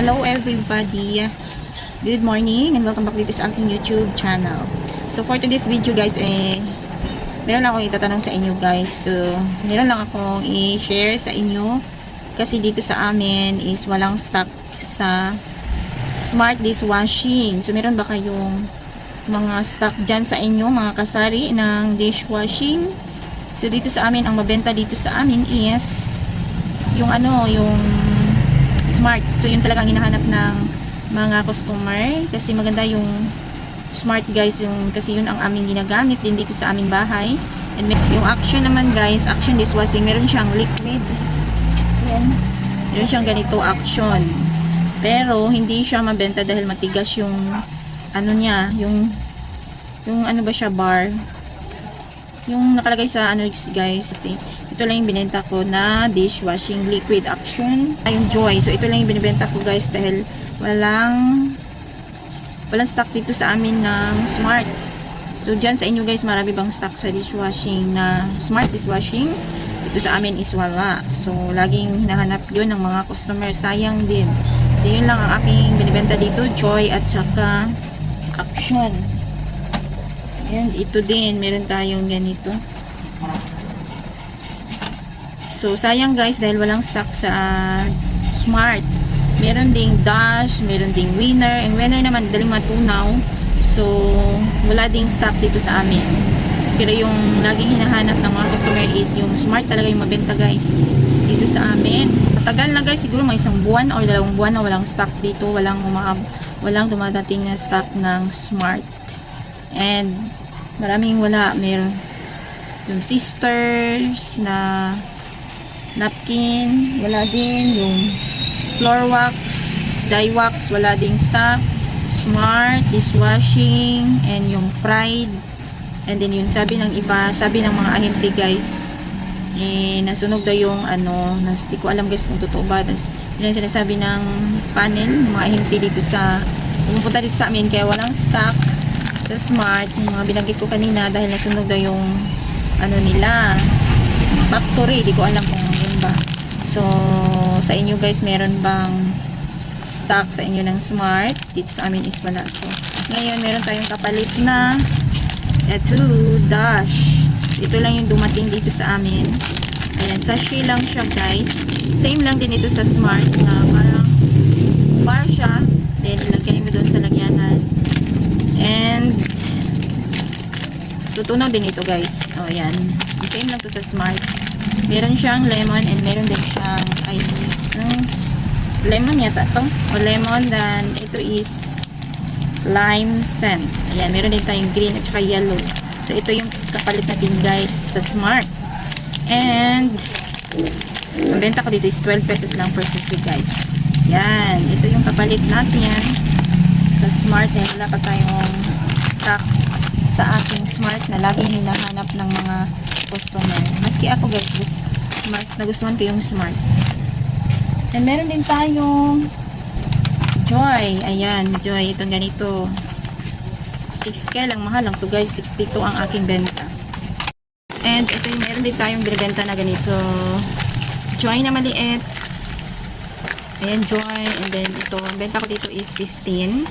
Hello everybody. Good morning and welcome back dito sa aking YouTube channel. So for today's video guys, eh, meron lang akong itatanong sa inyo guys. So, meron lang akong i-share sa inyo kasi dito sa amin is walang stock sa smart dishwashing. So, meron ba kayong mga stock dyan sa inyo, mga kasari ng dishwashing? So, dito sa amin, ang mabenta dito sa amin is yung ano, yung smart. So, yun talagang hinahanap ng mga customer. Kasi maganda yung smart guys yung kasi yun ang aming ginagamit din dito sa aming bahay. And yung action naman guys action dishwashing meron siyang liquid. Yan. Meron siyang ganito action. Pero hindi siya mabenta dahil matigas yung ano niya yung yung ano ba siya bar? Yung nakalagay sa ano guys kasi ito lang yung binenta ko na dishwashing liquid action. Yung joy so ito lang yung binibenta ko guys dahil walang walang stock dito sa amin ng smart. So dyan sa inyo guys marami bang stock sa dishwashing na smart dishwashing? Ito sa amin is wala. So laging hinahanap yun ng mga customer. Sayang din. So yun lang ang aking binibenta dito joy at saka action. And ito din meron tayong ganito so sayang guys dahil walang stock sa smart meron ding dash, meron ding winner. Ang winner naman, daling matunaw. So, wala ding stock dito sa amin. Pero yung laging hinahanap ng mga customer is yung smart talaga yung mabenta guys. Dito sa amin. Matagal na guys, siguro may isang buwan or dalawang buwan na walang stock dito. Walang umaab, walang dumadating na stock ng smart. And, maraming wala. Meron yung sisters na napkin, wala din. Yung floor wax, dye wax, wala ding stock. Smart, dishwashing, and yung pride. And then yung sabi ng iba, sabi ng mga ahente guys, eh, nasunog daw yung ano, nas, di ko alam guys kung totoo ba. Tas, yun ang sinasabi ng panel, mga ahente dito sa, pumupunta dito sa amin, kaya walang stock sa smart, yung mga binanggit ko kanina, dahil nasunog daw yung, ano nila, factory, di ko alam kung ba. So, sa inyo guys, meron bang stock sa inyo ng smart? Dito sa amin is wala. So, ngayon meron tayong kapalit na eto, dash. Ito lang yung dumating dito sa amin. Ayan, sachet lang siya guys. Same lang din ito sa smart na parang bar siya. Then, ilagay mo doon sa lagyanan. And, tutunaw din ito guys. O, yan. Same lang to sa smart. Meron siyang lemon and meron din siyang ay, anong lemon yata to. O lemon then ito is lime scent. Ayan meron din tayong green at saka yellow. So ito yung kapalit natin guys sa smart. And ang benta ko dito is 12 pesos lang per sachet guys. Yan ito yung kapalit natin sa smart. And wala pa tayong stock sa ating smart na laging hinahanap ng mga customer maski ako guys mas nagustuhan ko yung smart And meron din tayong Joy. Ayan, Joy. Itong ganito. 6K lang. Mahal lang to guys. 62 ang aking benta. And ito yung meron din tayong binibenta na ganito. Joy na maliit. Ayan, Joy. And then ito, benta ko dito is 15.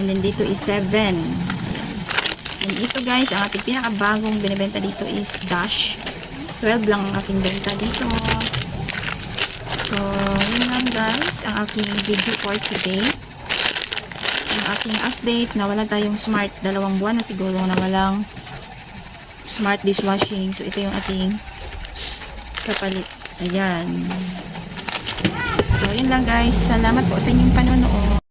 And then dito is 7. And ito guys, ang ating pinakabagong binibenta dito is Dash. 12 lang ang aking benta dito. So, yun lang guys, ang aking video for today. Ang aking update na wala tayong smart, dalawang buwan na siguro na walang smart dishwashing. So, ito yung ating kapalit. Ayan. So, yun lang guys. Salamat po sa inyong panonood.